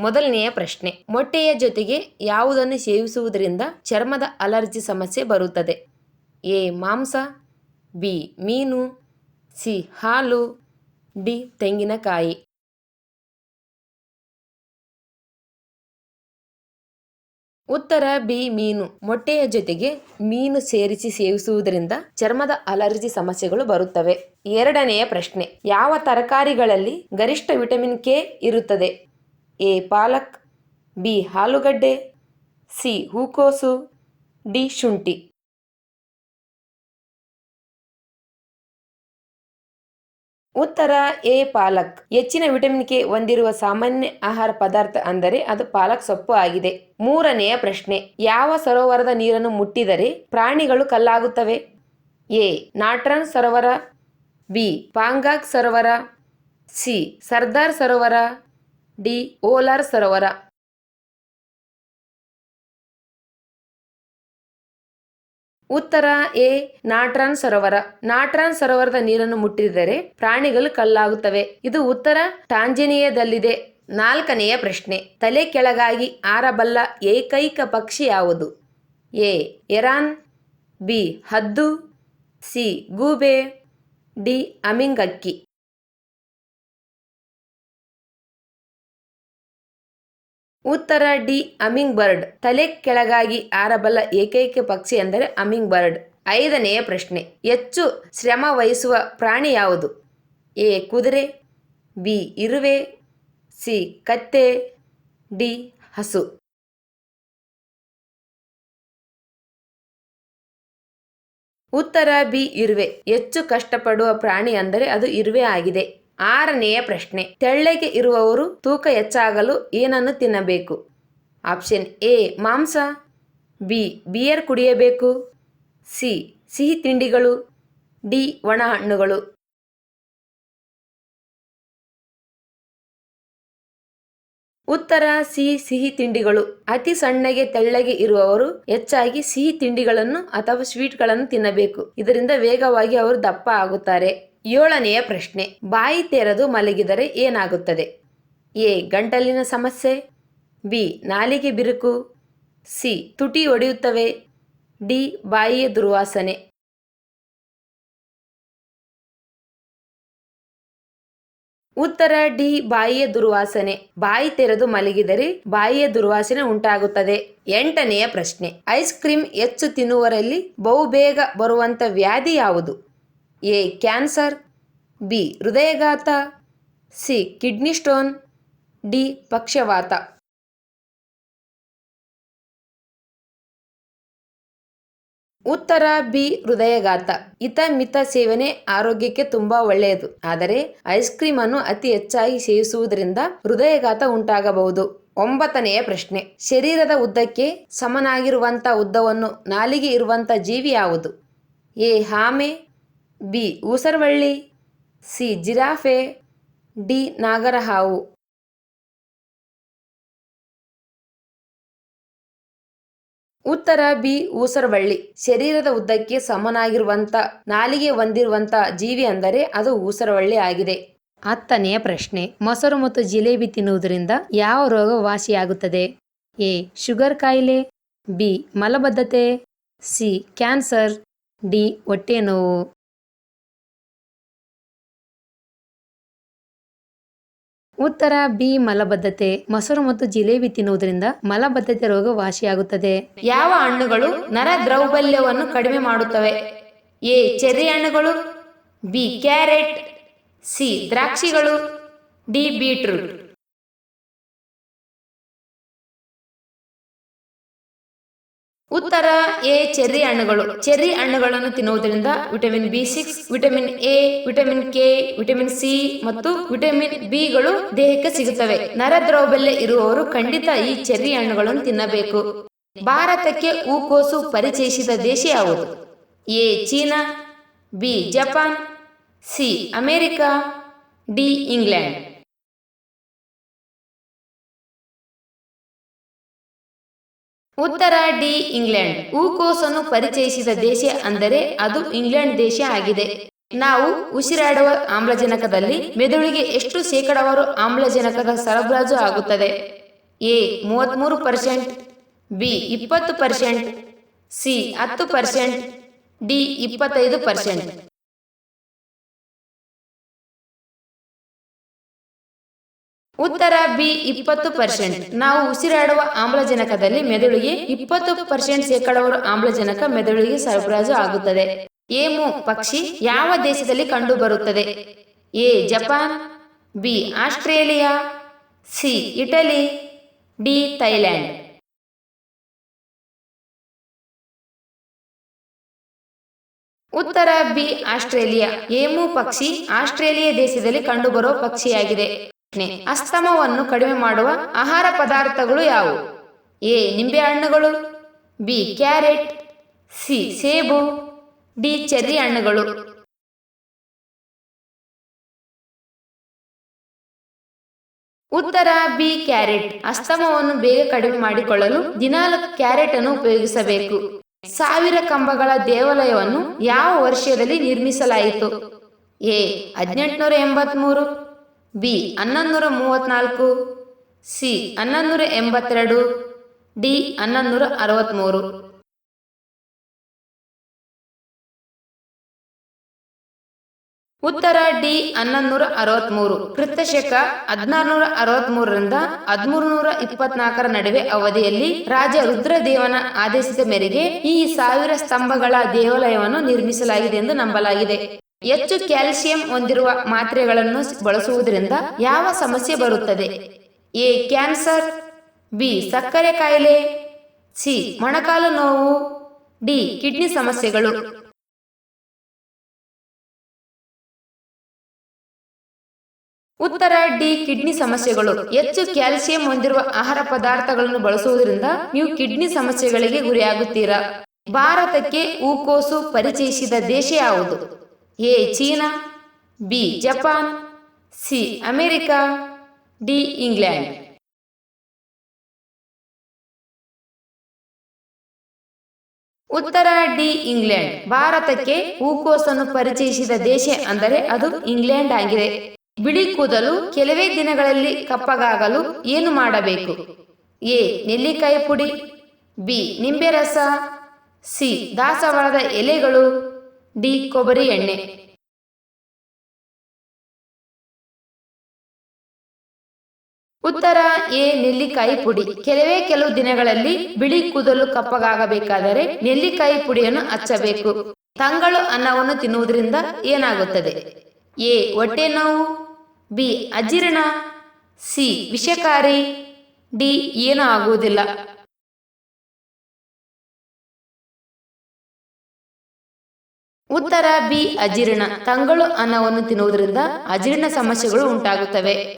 ಮೊದಲನೆಯ ಪ್ರಶ್ನೆ. ಮೊಟ್ಟೆಯ ಜೊತೆಗೆ ಯಾವುದನ್ನು ಸೇವಿಸುವುದರಿಂದ ಚರ್ಮದ ಅಲರ್ಜಿ ಸಮಸ್ಯೆ ಬರುತ್ತದೆ? ಎ. ಮಾಂಸ, ಬಿ. ಮೀನು, ಸಿ. ಹಾಲು, ಡಿ. ತೆಂಗಿನಕಾಯಿ. ಉತ್ತರ ಬಿ. ಮೀನು. ಮೊಟ್ಟೆಯ ಜೊತೆಗೆ ಮೀನು ಸೇರಿಸಿ ಸೇವಿಸುವುದರಿಂದ ಚರ್ಮದ ಅಲರ್ಜಿ ಸಮಸ್ಯೆಗಳು ಬರುತ್ತವೆ. ಎರಡನೆಯ ಪ್ರಶ್ನೆ. ಯಾವ ತರಕಾರಿಗಳಲ್ಲಿ ಗರಿಷ್ಠ ವಿಟಮಿನ್ ಕೆ ಇರುತ್ತದೆ? ಎ ಪಾಲಕ್, ಬಿ ಆಲೂಗಡ್ಡೆ, ಸಿ ಹೂಕೋಸು, ಡಿ ಶುಂಠಿ. ಉತ್ತರ, ಎ ಪಾಲಕ್. ಹೆಚ್ಚಿನ ವಿಟಮಿನ್ ಕೆ ಹೊಂದಿರುವ ಸಾಮಾನ್ಯ ಆಹಾರ ಪದಾರ್ಥ ಅಂದರೆ ಅದು ಪಾಲಕ್ ಸೊಪ್ಪು ಆಗಿದೆ. ಮೂರನೆಯ ಪ್ರಶ್ನೆ, ಯಾವ ಸರೋವರದ ನೀರನ್ನು ಮುಟ್ಟಿದರೆ ಪ್ರಾಣಿಗಳು ಕಲ್ಲಾಗುತ್ತವೆ? ಎ, ನಾಟ್ರನ್ ಸರೋವರ, ಬಿ, ಪಾಂಗಾಕ್ ಸರೋವರ, ಸಿ, ಸರ್ದಾರ್ ಸರೋವರ ಡಿ ಓಲಾರ್ ಸರೋವರ. ಉತ್ತರ ಎ ನಾಟ್ರಾನ್ ಸರೋವರ. ನಾಟ್ರಾನ್ ಸರೋವರದ ನೀರನ್ನು ಮುಟ್ಟಿದರೆ ಪ್ರಾಣಿಗಳು ಕಲ್ಲಾಗುತ್ತವೆ. ಇದು ಉತ್ತರ ಟಾಂಜಿನಿಯದಲ್ಲಿದೆ. ನಾಲ್ಕನೆಯ ಪ್ರಶ್ನೆ. ತಲೆ ಕೆಳಗಾಗಿ ಆರಬಲ್ಲ ಏಕೈಕ ಪಕ್ಷಿ ಯಾವುದು? ಎ ಎರಾನ್, ಬಿ ಹದ್ದು, ಸಿ ಗೂಬೆ, ಡಿ ಅಮಿಂಗಕ್ಕಿ. ಉತ್ತರ ಡಿ ಅಮಿಂಗ್ ಬರ್ಡ್ ತಲೆ ಕೆಳಗಾಗಿ ಆರಬಲ್ಲ ಏಕೈಕ ಪಕ್ಷಿ ಎಂದರೆ ಅಮಿಂಗ್ ಬರ್ಡ್ ಐದನೆಯ ಪ್ರಶ್ನೆ, ಹೆಚ್ಚು ಶ್ರಮ ವಹಿಸುವ ಪ್ರಾಣಿ ಯಾವುದು? ಎ, ಕುದುರೆ, ಬಿ, ಇರುವೆ, ಸಿ, ಕತ್ತೆ, ಡಿ, ಹಸು. ಉತ್ತರ ಬಿ, ಇರುವೆ. ಹೆಚ್ಚು ಕಷ್ಟಪಡುವ ಪ್ರಾಣಿ ಅಂದರೆ ಅದು ಇರುವೆ ಆಗಿದೆ. ಆರನೆಯ ಪ್ರಶ್ನೆ. ತೆಳ್ಳಗೆ ಇರುವವರು ತೂಕ ಹೆಚ್ಚಾಗಲು ಏನನ್ನು ತಿನ್ನಬೇಕು? ಆಪ್ಷನ್ ಎ, ಮಾಂಸ. ಬಿ, ಬಿಯರ್ ಕುಡಿಯಬೇಕು. ಸಿ, ಸಿಹಿ ತಿಂಡಿಗಳು. ಡಿ, ಒಣ ಹಣ್ಣುಗಳು. ಉತ್ತರ, ಸಿ, ಸಿಹಿ ತಿಂಡಿಗಳು. ಅತಿ ಸಣ್ಣಗೆ ತೆಳ್ಳಗೆ ಇರುವವರು ಹೆಚ್ಚಾಗಿ ಸಿಹಿ ತಿಂಡಿಗಳನ್ನು ಅಥವಾ ಸ್ವೀಟ್ಗಳನ್ನು ತಿನ್ನಬೇಕು. ಇದರಿಂದ ವೇಗವಾಗಿ ಅವರು ದಪ್ಪ ಆಗುತ್ತಾರೆ. ಏಳನೆಯ ಪ್ರಶ್ನೆ. ಬಾಯಿ ತೆರೆದು ಮಲಗಿದರೆ ಏನಾಗುತ್ತದೆ? ಎ. ಗಂಟಲಿನ ಸಮಸ್ಯೆ. ಬಿ. ನಾಲಿಗೆ ಬಿರುಕು. ಸಿ. ತುಟಿ ಒಡೆಯುತ್ತವೆ. ಡಿ. ಬಾಯಿಯ ದುರ್ವಾಸನೆ. ಉತ್ತರ, ಡಿ. ಬಾಯಿಯ ದುರ್ವಾಸನೆ. ಬಾಯಿ ತೆರೆದು ಮಲಗಿದರೆ ಬಾಯಿಯ ದುರ್ವಾಸನೆ ಉಂಟಾಗುತ್ತದೆ. ಎಂಟನೆಯ ಪ್ರಶ್ನೆ. ಐಸ್ ಕ್ರೀಮ್ ಹೆಚ್ಚು ತಿನ್ನುವರಲ್ಲಿ ಬಹುಬೇಗ ಬರುವಂತ ವ್ಯಾಧಿ ಯಾವುದು? ಎ, ಕ್ಯಾನ್ಸರ್, ಬಿ, ಹೃದಯಘಾತ, ಸಿ, ಕಿಡ್ನಿ ಸ್ಟೋನ್, ಡಿ, ಪಕ್ಷವಾತ. ಉತ್ತರ, ಬಿ, ಹೃದಯಘಾತ. ಹಿತ ಮಿತ ಸೇವನೆ ಆರೋಗ್ಯಕ್ಕೆ ತುಂಬಾ ಒಳ್ಳೆಯದು. ಆದರೆ ಐಸ್ ಕ್ರೀಮ್ ಅನ್ನು ಅತಿ ಹೆಚ್ಚಾಗಿ ಸೇವಿಸುವುದರಿಂದ ಹೃದಯಘಾತ ಉಂಟಾಗಬಹುದು. ಒಂಬತ್ತನೆಯ ಪ್ರಶ್ನೆ. ಶರೀರದ ಉದ್ದಕ್ಕೆ ಸಮನಾಗಿರುವಂತ ಉದ್ದವನ್ನು ನಾಲಿಗೆ ಇರುವಂತ ಜೀವಿ ಯಾವುದು? ಎ ಆಮೆ ಬಿ. ಊಸರವಳ್ಳಿ, ಸಿ. Giraffe, D. ನಾಗರಹಾವು. ಉತ್ತರ ಬಿ. ಊಸರವಳ್ಳಿ. ಶರೀರದ ಉದ್ದಕ್ಕೆ ಸಮನಾಗಿರುವಂತ, ನಾಲಿಗೆ ಹೊಂದಿರುವಂತ ಜೀವಿ ಅಂದರೆ ಅದು ಊಸರವಳ್ಳಿ ಆಗಿದೆ. ಹತ್ತನೆಯ ಪ್ರಶ್ನೆ. ಮೊಸರು ಮತ್ತು ಜಿಲೇಬಿ ತಿನ್ನುವುದರಿಂದ ಯಾವ ರೋಗ ವಾಸಿಯಾಗುತ್ತದೆ ಎ. ಶುಗರ್ ಕಾಯಿಲೆ, ಬಿ. ಮಲಬದ್ಧತೆ, ಸಿ. Cancer, D. ಹೊಟ್ಟೆ ನೋವು ಉತ್ತರ ಬಿ ಮಲಬದ್ಧತೆ. ಮೊಸರು ಮತ್ತು ಜಿಲೇಬಿ ತಿನ್ನುವುದರಿಂದ ಮಲಬದ್ಧತೆ ರೋಗ ವಾಸಿಯಾಗುತ್ತದೆ ಯಾವ ಹಣ್ಣುಗಳು ನರ ದ್ರೌಬಲ್ಯವನ್ನು ಕಡಿಮೆ ಮಾಡುತ್ತವೆ? ಎ. ಚೆರ್ರಿ ಹಣ್ಣುಗಳು, B. Carrot, C. ದ್ರಾಕ್ಷಿಗಳು, D. Beetroot. ಉತ್ತರ ಎ, ಚೆರ್ರಿ ಹಣ್ಣುಗಳು. ಚೆರ್ರಿ ಹಣ್ಣುಗಳನ್ನು ತಿನ್ನುವುದರಿಂದ vitamin B six, vitamin A, vitamin K, vitamin C ಮತ್ತು ವಿಟಮಿನ್ ಬಿಗಳು ದೇಹಕ್ಕೆ ಸಿಗುತ್ತವೆ. ನರ ದೌರ್ಬಲ್ಯ ಇರುವವರು ಖಂಡಿತ ಈ ಚೆರ್ರಿ ಹಣ್ಣುಗಳನ್ನು ತಿನ್ನಬೇಕು. ಭಾರತಕ್ಕೆ ಹೂಕೋಸು ಪರಿಚಯಿಸಿದ ದೇಶ ಯಾವುದು? A, China, B, Japan, C, America, D, England. ಉತ್ತರ ಡಿ, ಇಂಗ್ಲೆಂಡ್. ಹೂಕೋಸನ್ನು ಪರಿಚಯಿಸಿದ ದೇಶ ಅಂದರೆ ಅದು ಇಂಗ್ಲೆಂಡ್ ದೇಶ ಆಗಿದೆ. ನಾವು ಉಸಿರಾಡುವ ಆಮ್ಲಜನಕದಲ್ಲಿ ಮೆದುಳಿಗೆ ಎಷ್ಟು ಶೇಕಡಾವಾರು ಆಮ್ಲಜನಕದ ಸರಬರಾಜು ಆಗುತ್ತದೆ? ಎ ಮೂವತ್ತ್ಮೂರು ಪರ್ಸೆಂಟ್, ಬಿ, ಇಪ್ಪತ್ತು ಪರ್ಸೆಂಟ್, ಸಿ, ಹತ್ತು ಪರ್ಸೆಂಟ್, ಡಿ, ಇಪ್ಪತ್ತೈದು ಪರ್ಸೆಂಟ್. ಉತ್ತರ ಬಿ, ಇಪ್ಪತ್ತು ಪರ್ಸೆಂಟ್. ನಾವು ಉಸಿರಾಡುವ ಆಮ್ಲಜನಕದಲ್ಲಿ ಮೆದುಳಿಗೆ ಇಪ್ಪತ್ತು ಪರ್ಸೆಂಟ್ ಶೇಕಡವರು ಆಮ್ಲಜನಕ ಮೆದುಳಿಗೆ ಸರಬರಾಜು ಆಗುತ್ತದೆ. ಏಮು, ಪಕ್ಷಿ, ಯಾವ ದೇಶದಲ್ಲಿ ಕಂಡುಬರುತ್ತದೆ? A, Japan, B, Australia, C, Italy, D, Thailand. ಉತ್ತರ ಬಿ, ಆಸ್ಟ್ರೇಲಿಯಾ. ಏಮು, ಪಕ್ಷಿ, ಆಸ್ಟ್ರೇಲಿಯಾ ದೇಶದಲ್ಲಿ ಕಂಡುಬರುವ ಪಕ್ಷಿಯಾಗಿದೆ. ಅಸ್ತಮವನ್ನು ಕಡಿಮೆ ಮಾಡುವ ಆಹಾರ ಪದಾರ್ಥಗಳು ಯಾವುವು? ಎ ನಿಂಬೆಹಣ್ಣುಗಳು ಬಿ, ಕ್ಯಾರೆಟ್. ಸಿ, ಸೇಬು. ಡಿ, ಚೆರ್ರಿ ಹಣ್ಣುಗಳು. ಉತ್ತರ, ಬಿ, ಕ್ಯಾರೆಟ್. ಅಸ್ತಮವನ್ನು ಬೇಗ ಕಡಿಮೆ ಮಾಡಿಕೊಳ್ಳಲು ದಿನಾಲು ಕ್ಯಾರೆಟ್ ಅನ್ನು ಉಪಯೋಗಿಸಬೇಕು. ಸಾವಿರ ಕಂಬಗಳ ದೇವಾಲಯವನ್ನು ಯಾವ ವರ್ಷದಲ್ಲಿ ನಿರ್ಮಿಸಲಾಯಿತು? ಎ, ಹದಿನೆಂಟುನೂರ ಎಂಬತ್ಮೂರು. ಬಿ ಹನ್ನೊಂದುನೂರ ಮೂವತ್ನಾಲ್ಕು ಸಿ ಹನ್ನೊಂದುನೂರ ಎಂಬತ್ತೆರಡು ಡಿ ಹನ್ನೊಂದುನೂರ ಅರವತ್ತ್ಮೂರು ಉತ್ತರ ಡಿ ಹನ್ನೊಂದುನೂರ ಅರವತ್ಮೂರು ಕೃತಶಕ ಹದಿನಾರುನೂರ ಅರವತ್ಮೂರರಿಂದ ಹದಿಮೂರುನೂರ ಇಪ್ಪತ್ನಾಲ್ಕರ ನಡುವೆ ಅವಧಿಯಲ್ಲಿ ರಾಜ ರುದ್ರದೇವನ ಆದೇಶದ ಮೇರೆಗೆ ಈ ಸಾವಿರ ಸ್ತಂಭಗಳ ದೇವಾಲಯವನ್ನು ನಿರ್ಮಿಸಲಾಗಿದೆ ಎಂದು ನಂಬಲಾಗಿದೆ. ಹೆಚ್ಚು ಕ್ಯಾಲ್ಸಿಯಂ ಹೊಂದಿರುವ ಮಾತ್ರೆಗಳನ್ನು ಬಳಸುವುದರಿಂದ ಯಾವ ಸಮಸ್ಯೆ ಬರುತ್ತದೆ? ಎ, ಕ್ಯಾನ್ಸರ್, ಬಿ, ಸಕ್ಕರೆ ಕಾಯಿಲೆ, ಸಿ, ಮೊಣಕಾಲು ನೋವು, ಡಿ, ಕಿಡ್ನಿ ಸಮಸ್ಯೆಗಳು. ಉತ್ತರ, ಡಿ, ಕಿಡ್ನಿ ಸಮಸ್ಯೆಗಳು. ಹೆಚ್ಚು ಕ್ಯಾಲ್ಸಿಯಂ ಹೊಂದಿರುವ ಆಹಾರ ಪದಾರ್ಥಗಳನ್ನು ಬಳಸುವುದರಿಂದ ನೀವು ಕಿಡ್ನಿ ಸಮಸ್ಯೆಗಳಿಗೆ ಗುರಿಯಾಗುತ್ತೀರಾ? ಭಾರತಕ್ಕೆ ಹೂಕೋಸು ಪರಿಚಯಿಸಿದ ದೇಶ ಯಾವುದು? A China, B Japan, C America, D England. ಉತ್ತರ ಡಿ ಇಂಗ್ಲೆಂಡ್. ಭಾರತಕ್ಕೆ ಹೂಕೋಸನ್ನು ಪರಿಚಯಿಸಿದ ದೇಶ ಅಂದರೆ ಅದು ಇಂಗ್ಲೆಂಡ್ ಆಗಿದೆ. ಬಿಳಿ ಕೂದಲು ಕೆಲವೇ ದಿನಗಳಲ್ಲಿ ಕಪ್ಪಗಾಗಲು ಏನು ಮಾಡಬೇಕು? ಎ ನೆಲ್ಲಿಕಾಯಿ ಪುಡಿ, ಬಿ ನಿಂಬೆ ರಸ, ಸಿ ದಾಸವಾಳದ ಎಲೆಗಳು. ಡಿ ಕೊಬ್ಬರಿ ಎಣ್ಣೆ. ಉತ್ತರ ಎ ನೆಲ್ಲಿಕಾಯಿ ಪುಡಿ. ಕೆಲವೇ ಕೆಲವು ದಿನಗಳಲ್ಲಿ ಬಿಳಿ ಕೂದಲು ಕಪ್ಪಗಾಗಬೇಕಾದರೆ ನೆಲ್ಲಿಕಾಯಿ ಪುಡಿಯನ್ನು ಹಚ್ಚಬೇಕು ತಂಗಳು ಅನ್ನವನ್ನು ತಿನ್ನುವುದರಿಂದ ಏನಾಗುತ್ತದೆ? ಎ. ಹೊಟ್ಟೆ ನೋವು. ಬಿ. ಅಜೀರ್ಣ. ಸಿ. ವಿಷಕಾರಿ. ಡಿ. ಏನೂ ಆಗುವುದಿಲ್ಲ. ಉತ್ತರ ಬಿ ಅಜೀರ್ಣ. ತಂಗಳು ಅನ್ನವನ್ನು ತಿನ್ನುವುದರಿಂದ ಅಜೀರ್ಣ ಸಮಸ್ಯೆಗಳು ಉಂಟಾಗುತ್ತವೆ.